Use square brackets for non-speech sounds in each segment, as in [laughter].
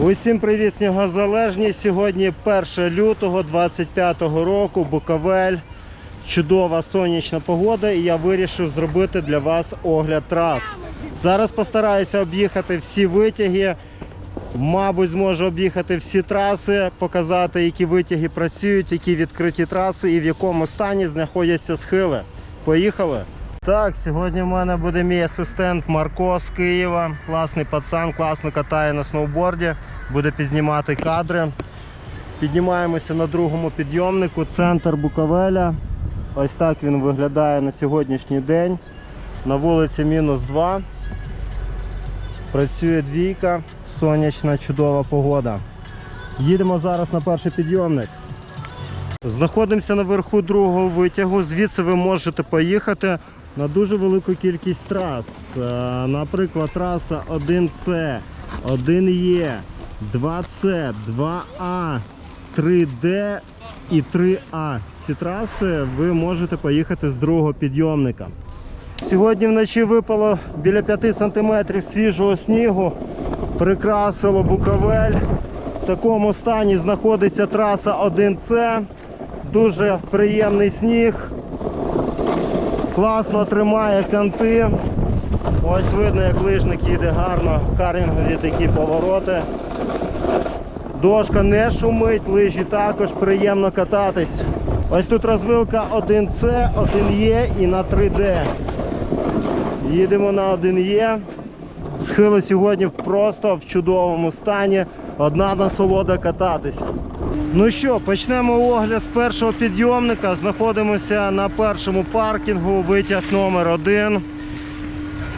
Усім привіт, снігозалежність. Сьогодні 1 лютого 25 року, Буковель. Чудова сонячна погода і я вирішив зробити для вас огляд трас. Зараз постараюся об'їхати всі витяги. Мабуть, зможу об'їхати всі траси, показати, які витяги працюють, які відкриті траси і в якому стані знаходяться схили. Поїхали! Так, сьогодні в мене буде мій асистент Марко з Києва. Класний пацан, класно катає на сноуборді, буде підзнімати кадри. Піднімаємося на другому підйомнику, центр Буковеля. Ось так він виглядає на сьогоднішній день. На вулиці мінус 2. Працює двійка, сонячна, чудова погода. Їдемо зараз на перший підйомник. Знаходимося наверху другого витягу. Звідси ви можете поїхати на дуже велику кількість трас. Е, Наприклад, траса 1С, 1Е, 2С, 2А, 3Д і 3А. Ці траси ви можете поїхати з другого підйомника. Сьогодні вночі випало біля 5 см свіжого снігу. Прикрасило Буковель. В такому стані знаходиться траса 1С. Дуже приємний сніг. Класно тримає канти. Ось видно, як лижник їде гарно, карінгові такі повороти. Дошка не шумить, лижі також приємно кататись. Ось тут розвилка 1С, 1Е і на 3D. Їдемо на 1Е. Схили сьогодні просто в чудовому стані. Одна насолода кататись. Ну що, почнемо огляд з першого підйомника. Знаходимося на першому паркінгу, витяг номер 1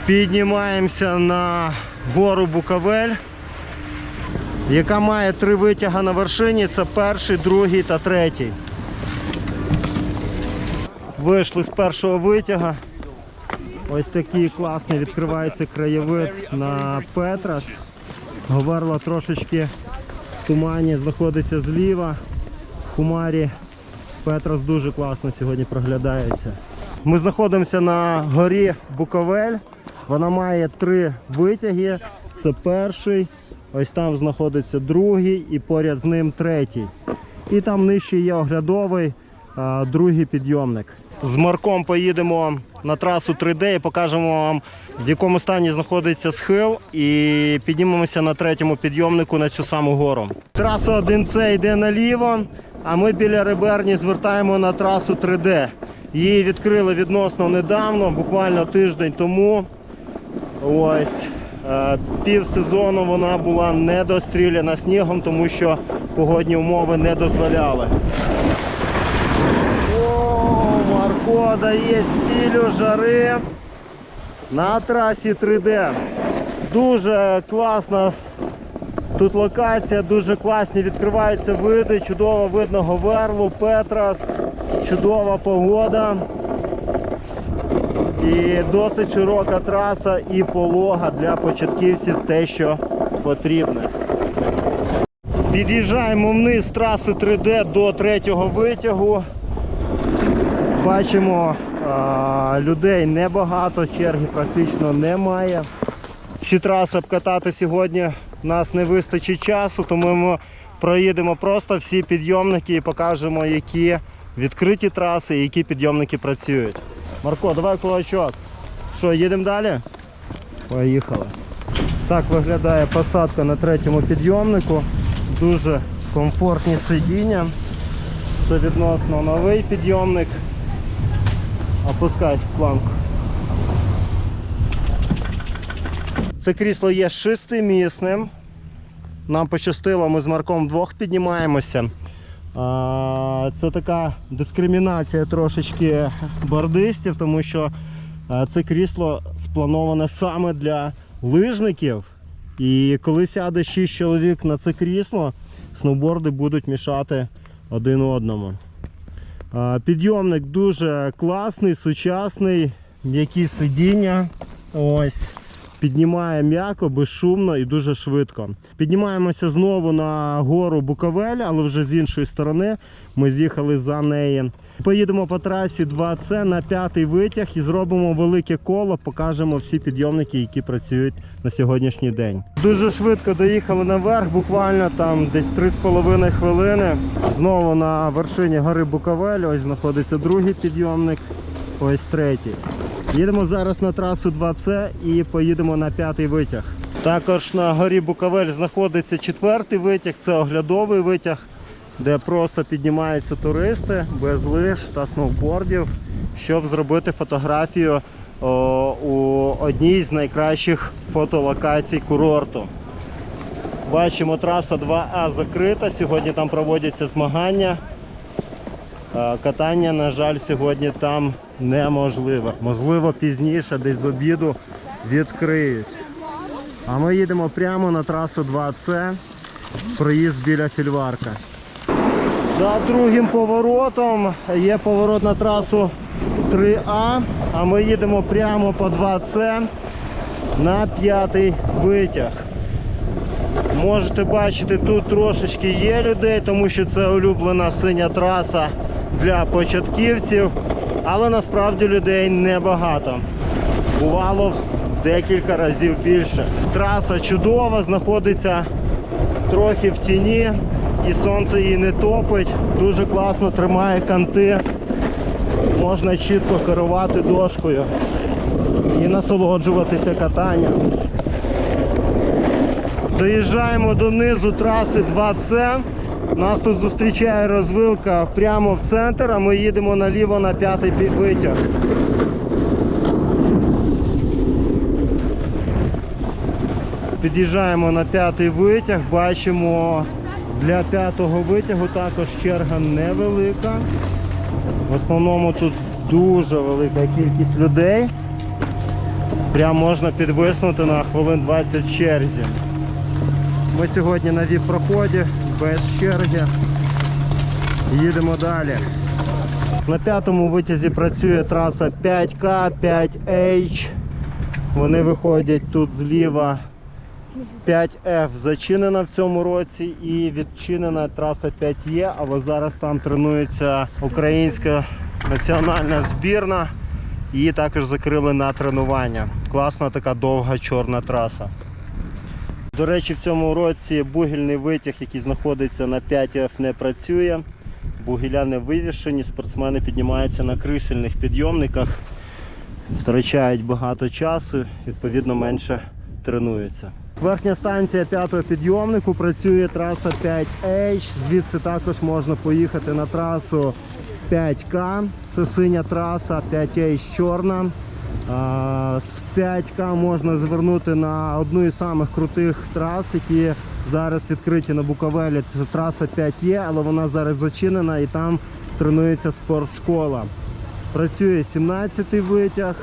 Піднімаємося на гору Буковель, яка має три витяга на вершині. Це перший, другий та третій. Вийшли з першого витяга. Ось такий класний відкривається краєвид на Петрас. Говерла трошечки тумані знаходиться зліва. В хумарі Петрас дуже класно сьогодні проглядається. Ми знаходимося на горі Буковель. Вона має три витяги. Це перший, ось там знаходиться другий і поряд з ним третій. І там нижче є оглядовий, другий підйомник. З Марком поїдемо на трасу 3D і покажемо вам, в якому стані знаходиться схил, і піднімемося на третьому підйомнику на цю саму гору. Траса 1С йде наліво, а ми біля Реберні звертаємо на трасу 3D. Її відкрили відносно недавно, буквально тиждень тому. Ось е, пів сезону вона була недостріляна снігом, тому що погодні умови не дозволяли. Марко дає стілю жари на трасі 3D. Дуже класна тут локація, дуже класні відкриваються види, чудово видно Говерлу, Петрас, чудова погода. І досить широка траса і полога для початківців те, що потрібне. Під'їжджаємо вниз траси 3D до третього витягу. Бачимо, людей небагато, черги практично немає. Всі траси обкатати сьогодні у нас не вистачить часу, тому ми проїдемо просто всі підйомники і покажемо, які відкриті траси і які підйомники працюють. Марко, давай кулачок. Що, їдемо далі? Поїхали. Так виглядає посадка на третьому підйомнику. Дуже комфортні сидіння. Це відносно новий підйомник. Опускай планку. Це крісло є шестимісним. Нам пощастило, ми з Марком вдвох піднімаємося. Це така дискримінація трошечки бордистів, тому що це крісло сплановане саме для лижників. І коли сяде 6 чоловік на це крісло, сноуборди будуть мішати один одному. Підйомник дуже класний, сучасний, м'які сидіння. Ось. Піднімає м'яко, безшумно і дуже швидко. Піднімаємося знову на гору Буковель, але вже з іншої сторони. Ми з'їхали за неї. Поїдемо по трасі 2С на п'ятий витяг і зробимо велике коло, покажемо всі підйомники, які працюють на сьогоднішній день. Дуже швидко доїхали наверх, буквально там десь 3,5 хвилини. Знову на вершині гори Буковель. Ось знаходиться другий підйомник, ось третій. Їдемо зараз на трасу 2С і поїдемо на п'ятий витяг. Також на горі Буковель знаходиться четвертий витяг, це оглядовий витяг, де просто піднімаються туристи без лиж та сноубордів, щоб зробити фотографію о, у одній з найкращих фотолокацій курорту. Бачимо, траса 2А закрита. Сьогодні там проводяться змагання. Е, Катання, на жаль, сьогодні там неможливо. Можливо, пізніше, десь з обіду відкриють. А ми їдемо прямо на трасу 2С, проїзд біля фільварка. За другим поворотом є поворот на трасу 3А, а ми їдемо прямо по 2С на п'ятий витяг. Можете бачити, тут трошечки є людей, тому що це улюблена синя траса для початківців, але насправді людей небагато. Бувало в декілька разів більше. Траса чудова, знаходиться трохи в тіні і сонце її не топить. Дуже класно тримає канти. Можна чітко керувати дошкою і насолоджуватися катанням. Доїжджаємо до низу траси 2С. Нас тут зустрічає розвилка прямо в центр, а ми їдемо наліво на п'ятий витяг. Під'їжджаємо на п'ятий витяг, бачимо для п'ятого витягу також черга невелика. В основному тут дуже велика кількість людей. Прям можна підвиснути на хвилин 20 в черзі. Ми сьогодні на віп-проході без черги. Їдемо далі. На п'ятому витязі працює траса 5К, 5H. Вони виходять тут зліва. 5F зачинена в цьому році і відчинена траса 5Е, але зараз там тренується українська національна збірна. Її також закрили на тренування. Класна така довга чорна траса. До речі, в цьому році бугільний витяг, який знаходиться на 5F, не працює. Бугіля не вивішені, спортсмени піднімаються на крисельних підйомниках, втрачають багато часу, відповідно менше тренуються. Верхня станція п'ятого підйомнику працює траса 5H. Звідси також можна поїхати на трасу 5К. Це синя траса, 5H чорна. З 5К можна звернути на одну із самих крутих трас, які зараз відкриті на Буковелі. Це траса 5Е, але вона зараз зачинена і там тренується спортшкола. Працює 17-й витяг,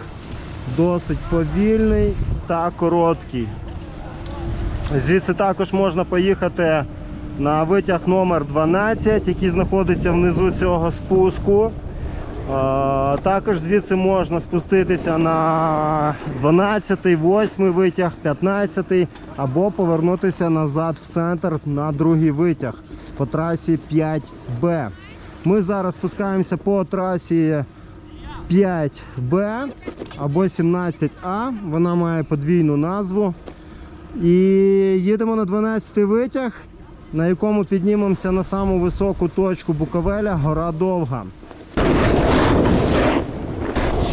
досить повільний та короткий. Звідси також можна поїхати на витяг номер 12, який знаходиться внизу цього спуску. Також звідси можна спуститися на 12, 8 витяг, 15 або повернутися назад в центр на другий витяг по трасі 5Б. Ми зараз спускаємося по трасі 5Б або 17А. Вона має подвійну назву. І їдемо на 12 витяг, на якому піднімемося на саму високу точку Буковеля, гора Довга.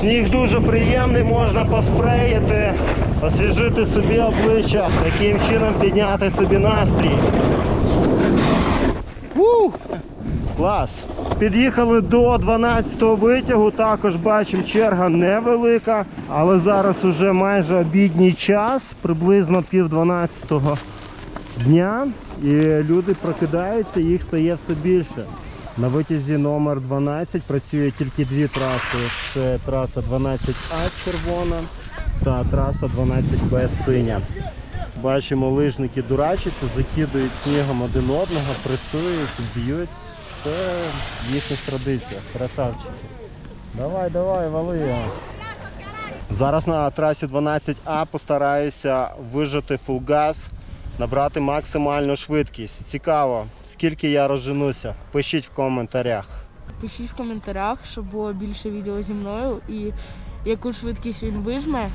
Сніг дуже приємний, можна поспреяти, освіжити собі обличчя, таким чином підняти собі настрій. Ух! Клас! Під'їхали до 12-го витягу, також бачимо черга невелика, але зараз уже майже обідній час, приблизно пів 12-го дня, і люди прокидаються, їх стає все більше. На витязі номер 12 працює тільки дві траси. Це траса 12А червона та траса 12Б синя. Бачимо, лижники дурачаться, закидують снігом один одного, пресують, б'ють. Це в їхніх традиціях. Красавчики. Давай, давай, вали. Зараз на трасі 12А постараюся вижити фул газ, набрати максимальну швидкість. Цікаво, скільки я розженуся. Пишіть в коментарях. Пишіть в коментарях, щоб було більше відео зі мною і яку швидкість він вижме.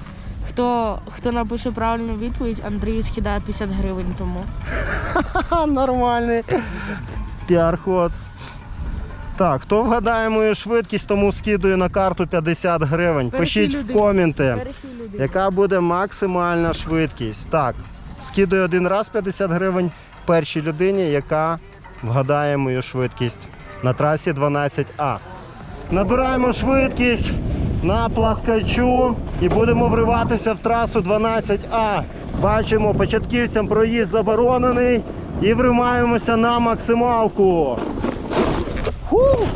Хто, хто напише правильну відповідь, Андрій скидає 50 гривень тому. [laughs] Нормальний піар-ход. Так, хто вгадає мою швидкість, тому скидую на карту 50 гривень. Пишіть в коменти, яка буде максимальна швидкість. Так, скидую один раз 50 гривень першій людині, яка вгадає мою швидкість на трасі 12А. Набираємо швидкість на пласкачу і будемо вриватися в трасу 12А. Бачимо, початківцям проїзд заборонений і вримаємося на максималку. Ху!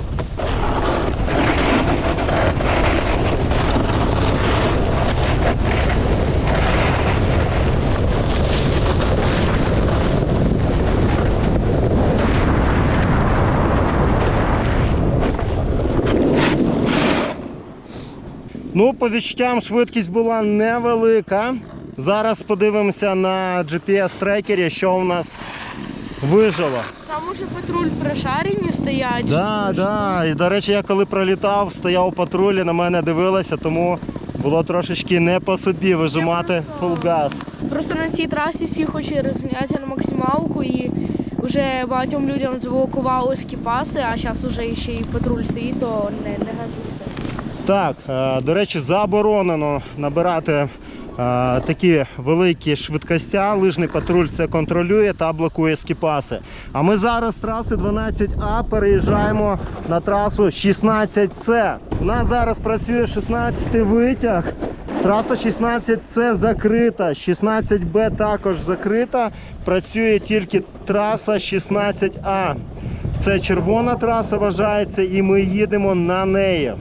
Ну, по відчуттям швидкість була невелика. Зараз подивимося на GPS-трекері, що у нас вижило. Там уже патруль прошарені стоять. Да, да. І до речі, я коли пролітав, стояв у патрулі, на мене дивилися, тому було трошечки не по собі вижимати фул газ. Просто на цій трасі всі хочуть розганятися на максималку і вже багатьом людям заблокували скіпаси, а зараз вже ще й патруль стоїть, то не, не газуйте. Так, е, до речі, заборонено набирати е, такі великі швидкостя. Лижний патруль це контролює та блокує скіпаси. А ми зараз з траси 12А переїжджаємо на трасу 16С. У нас зараз працює 16 витяг. Траса 16С закрита, 16Б також закрита. Працює тільки траса 16А. Це червона траса вважається, і ми їдемо на неї.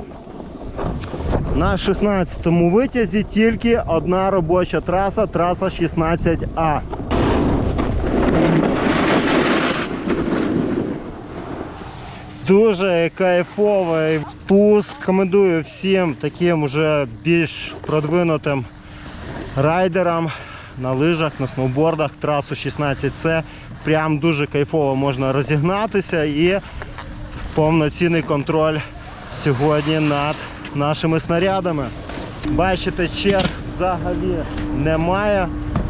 На 16-му витязі тільки одна робоча траса, траса 16А. Дуже кайфовий спуск. Рекомендую всім таким уже більш продвинутим райдерам на лижах, на сноубордах трасу 16С. Прям дуже кайфово можна розігнатися і повноцінний контроль сьогодні над нашими снарядами. Бачите, черг взагалі немає.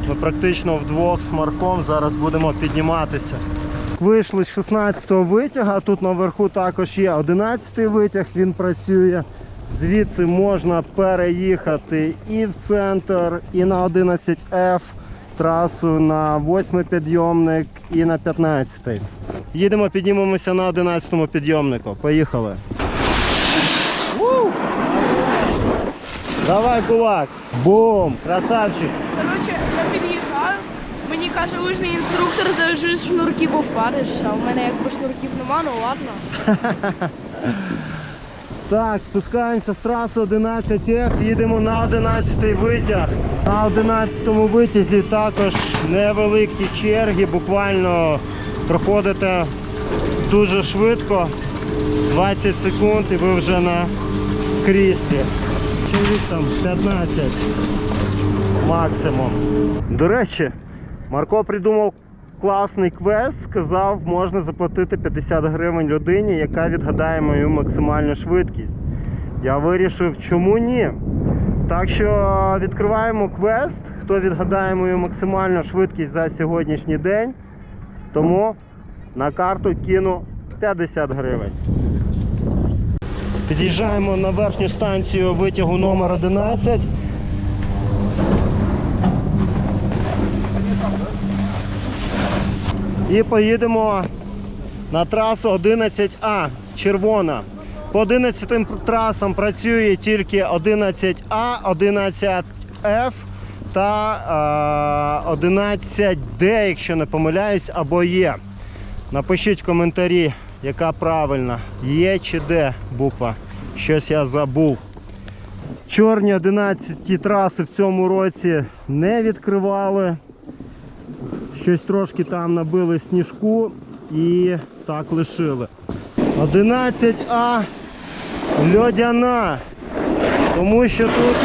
Ми практично вдвох з Марком зараз будемо підніматися. Вийшли з 16-го витяга. Тут наверху також є 11-й витяг, він працює. Звідси можна переїхати і в центр, і на 11F трасу на 8-й підйомник і на 15-й. Їдемо, піднімемося на 11-му підйомнику. Поїхали. Давай, кулак. Бум! Красавчик. Коротше, я під'їжджаю, мені каже лижний інструктор, завжди шнурки, бо впадеш, а в мене якби шнурків нема, ну ладно. [laughs] Так, спускаємося з траси 11F, їдемо на 11 витяг. На 11 витязі також невеликі черги, буквально проходите дуже швидко, 20 секунд і ви вже на кріслі. Чоловік там 15 максимум. До речі, Марко придумав класний квест, сказав, можна заплатити 50 гривень людині, яка відгадає мою максимальну швидкість. Я вирішив, чому ні. Так що відкриваємо квест, хто відгадає мою максимальну швидкість за сьогоднішній день. Тому на карту кину 50 гривень. Під'їжджаємо на верхню станцію витягу номер 11. І поїдемо на трасу 11А червона. По 11 трасам працює тільки 11А, 11F та е, 11D, якщо не помиляюсь, або є. Напишіть в коментарі, яка правильна, є чи Д буква. Щось я забув. Чорні 11 траси в цьому році не відкривали. Щось трошки там набили сніжку і так лишили. 11А льодяна. Тому що тут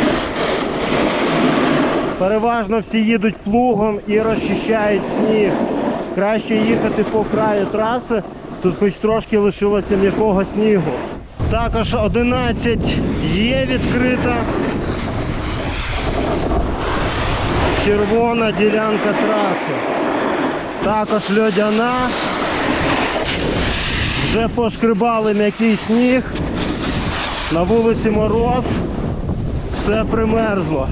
Переважно всі їдуть плугом і розчищають сніг. Краще їхати по краю траси, тут хоч трошки лишилося м'якого снігу. Також 11 є відкрита. Червона ділянка траси. Також льодяна. Вже пошкрибали м'який сніг. На вулиці мороз. Все примерзло.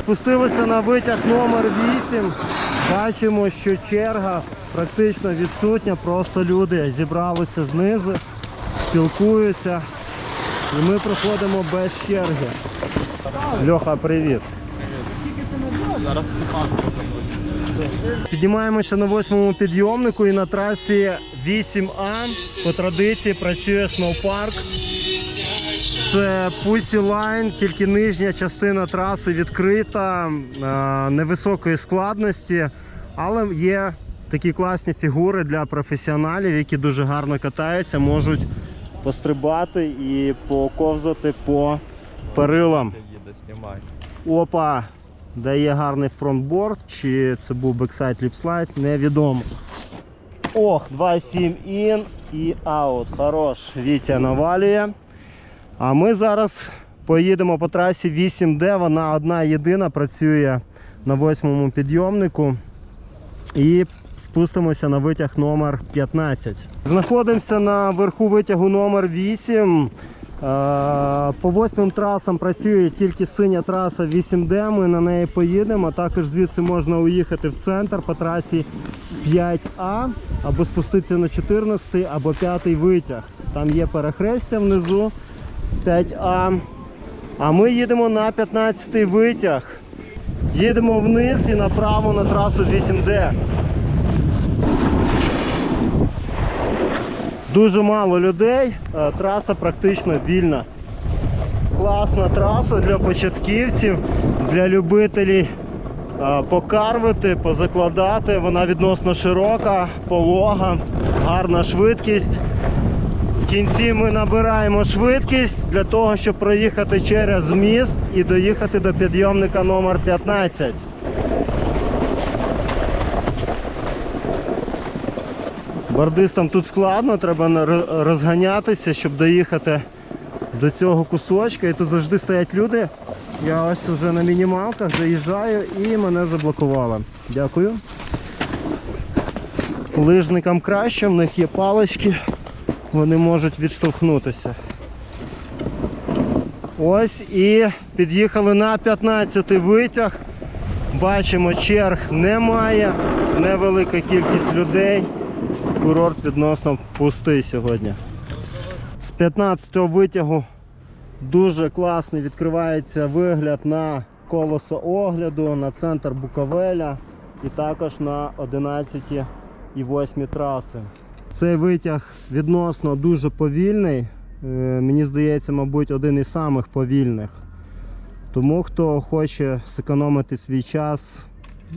Спустилися на витяг номер 8. Бачимо, що черга практично відсутня. Просто люди зібралися знизу, спілкуються. І ми проходимо без черги. Льоха, привіт. Зараз Піднімаємося на восьмому підйомнику і на трасі 8А по традиції працює сноупарк. Це Pussy Line, тільки нижня частина траси відкрита, невисокої складності, але є такі класні фігури для професіоналів, які дуже гарно катаються, можуть пострибати і поковзати по перилам. Опа, дає гарний фронтборд, чи це був бексайд ліпслайд, невідомо. Ох, 2.7 ін і аут. Хорош. Вітя навалює. А ми зараз поїдемо по трасі 8D. Вона одна єдина працює на восьмому підйомнику. І спустимося на витяг номер 15. Знаходимося на верху витягу номер 8. Е, По восьмим трасам працює тільки синя траса 8D. Ми на неї поїдемо. Також звідси можна уїхати в центр по трасі 5А або спуститися на 14 або 5 витяг. Там є перехрестя внизу 5А. А ми їдемо на 15 витяг. Їдемо вниз і направо на трасу 8D. Дуже мало людей, е, траса практично вільна. Класна траса для початківців, для любителів е, покарвити, позакладати. Вона відносно широка, полога, гарна швидкість. В кінці ми набираємо швидкість для того, щоб проїхати через міст і доїхати до підйомника номер 15. Бордистам тут складно, треба розганятися, щоб доїхати до цього кусочка. І тут завжди стоять люди. Я ось вже на мінімалках заїжджаю і мене заблокували. Дякую. Лижникам краще, в них є палички, вони можуть відштовхнутися. Ось і під'їхали на 15 витяг. Бачимо, черг немає, невелика кількість людей. Курорт відносно пустий сьогодні. З 15-го витягу дуже класний відкривається вигляд на колесо огляду, на центр Буковеля і також на 11 і 8 траси. Цей витяг відносно дуже повільний. Е, Мені здається, мабуть, один із самих повільних. Тому хто хоче зекономити свій час,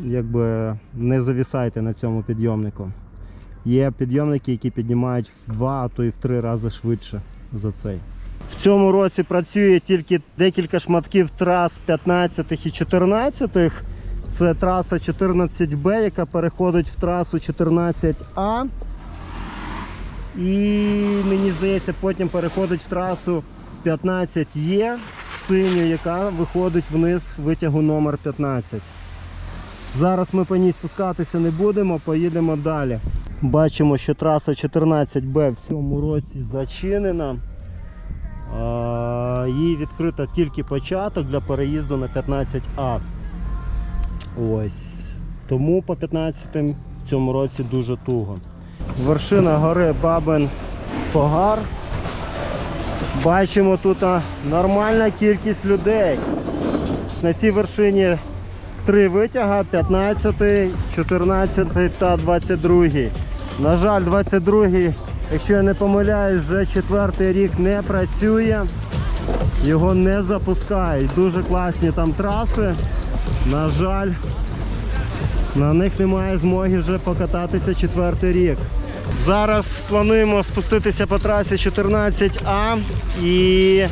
якби не завісайте на цьому підйомнику. Є підйомники, які піднімають в два, а то і в три рази швидше за цей. В цьому році працює тільки декілька шматків трас 15 і 14. Це траса 14Б, яка переходить в трасу 14А. І мені здається, потім переходить в трасу 15Е синю, яка виходить вниз витягу номер 15. Зараз ми по ній спускатися не будемо, поїдемо далі. Бачимо, що траса 14Б в цьому році зачинена. Їй відкрита тільки початок для переїзду на 15А. Ось. Тому по 15 в цьому році дуже туго. Вершина гори Бабин Погар. Бачимо тут нормальна кількість людей. На цій вершині три витяга 15, 14 та 22. На жаль, 22, якщо я не помиляюсь, вже четвертий рік не працює. Його не запускають. Дуже класні там траси. На жаль, на них немає змоги вже покататися четвертий рік. Зараз плануємо спуститися по трасі 14А і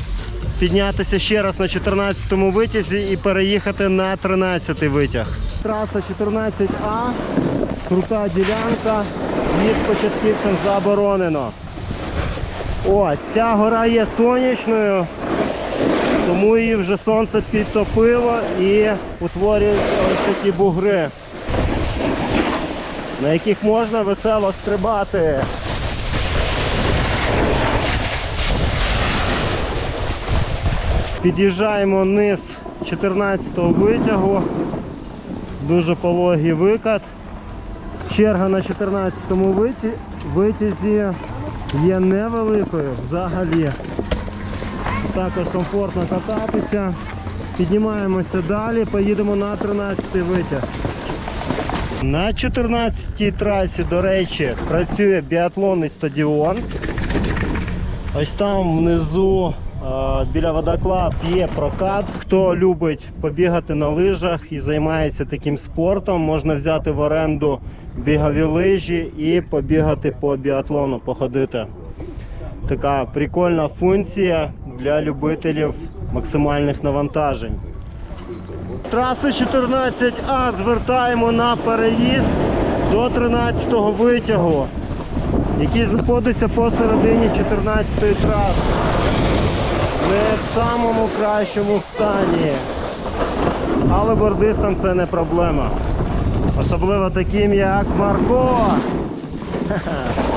піднятися ще раз на 14-му витязі і переїхати на 13-й витяг. Траса 14А, крута ділянка, їзд початківцям заборонено. О, ця гора є сонячною, тому її вже сонце підтопило і утворюються ось такі бугри, на яких можна весело стрибати. Під'їжджаємо низ 14-го витягу. Дуже пологий викат. Черга на 14-му витязі є невеликою взагалі. Також комфортно кататися. Піднімаємося далі, поїдемо на 13-й витяг. На 14-й трасі, до речі, працює біатлонний стадіон. Ось там внизу біля водоклад є прокат. Хто любить побігати на лижах і займається таким спортом, можна взяти в оренду бігові лижі і побігати по біатлону, походити. Така прикольна функція для любителів максимальних навантажень. Трасу 14А звертаємо на переїзд до 13-го витягу який знаходиться посередині 14-ї траси. Не в самому кращому стані. Але бордистам це не проблема. Особливо таким, як Марко. [laughs]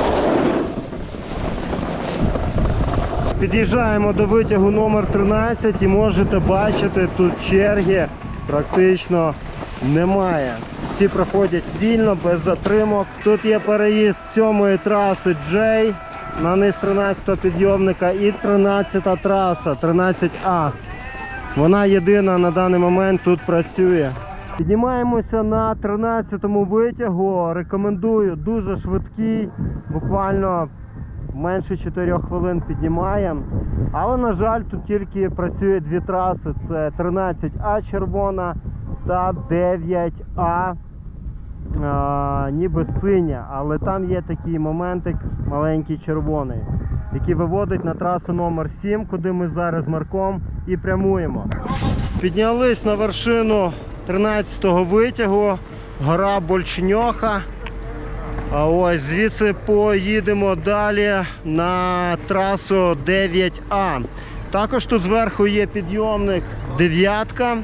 Під'їжджаємо до витягу номер 13 і можете бачити, тут черги практично немає. Всі проходять вільно, без затримок. Тут є переїзд з 7 траси J на низ 13 підйомника і 13 траса 13А. Вона єдина на даний момент тут працює. Піднімаємося на 13-му витягу. Рекомендую дуже швидкий, буквально менше 4 хвилин піднімаємо. Але, на жаль, тут тільки працює дві траси: це 13А червона та 9А. А, ніби синя, але там є такий моментик маленький червоний, який виводить на трасу номер 7, куди ми зараз з Марком і прямуємо. Піднялись на вершину 13-го витягу, гора Больчньоха. А ось звідси поїдемо далі на трасу 9А. Також тут зверху є підйомник дев'ятка.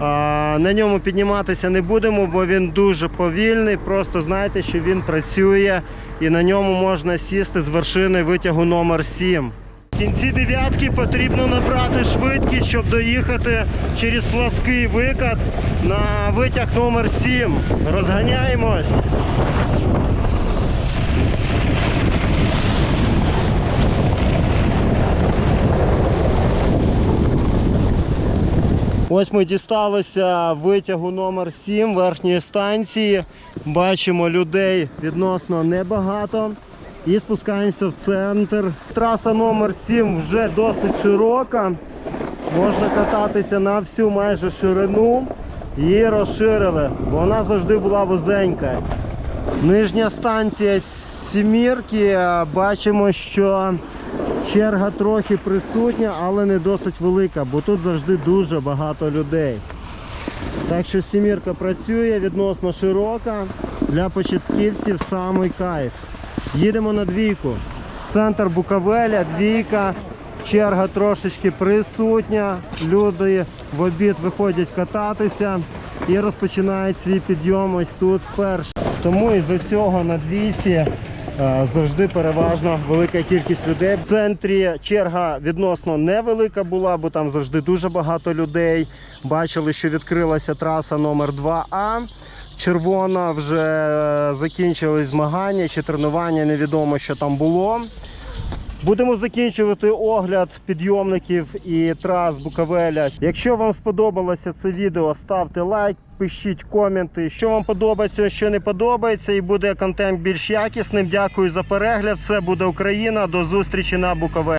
На ньому підніматися не будемо, бо він дуже повільний. Просто знайте, що він працює і на ньому можна сісти з вершини витягу номер 7. В кінці дев'ятки потрібно набрати швидкість, щоб доїхати через плаский викат на витяг номер 7. Розганяємось. Ось ми дісталися витягу номер 7 верхньої станції. Бачимо людей відносно небагато. І спускаємося в центр. Траса номер 7 вже досить широка. Можна кататися на всю майже ширину. Її розширили, вона завжди була вузенька. Нижня станція Сімірки. Бачимо, що черга трохи присутня, але не досить велика, бо тут завжди дуже багато людей. Так що сімірка працює відносно широка. Для початківців самий кайф. Їдемо на двійку. Центр Буковеля, двійка. Черга трошечки присутня. Люди в обід виходять кататися і розпочинають свій підйом ось тут перший. Тому із-за цього на двійці завжди переважно велика кількість людей. В центрі черга відносно невелика була, бо там завжди дуже багато людей. Бачили, що відкрилася траса номер 2А. Червона вже е, закінчились змагання чи тренування, невідомо, що там було. Будемо закінчувати огляд підйомників і трас Буковеля. Якщо вам сподобалося це відео, ставте лайк, пишіть коменти, що вам подобається, що не подобається, і буде контент більш якісним. Дякую за перегляд. Це буде Україна. До зустрічі на Буковелі.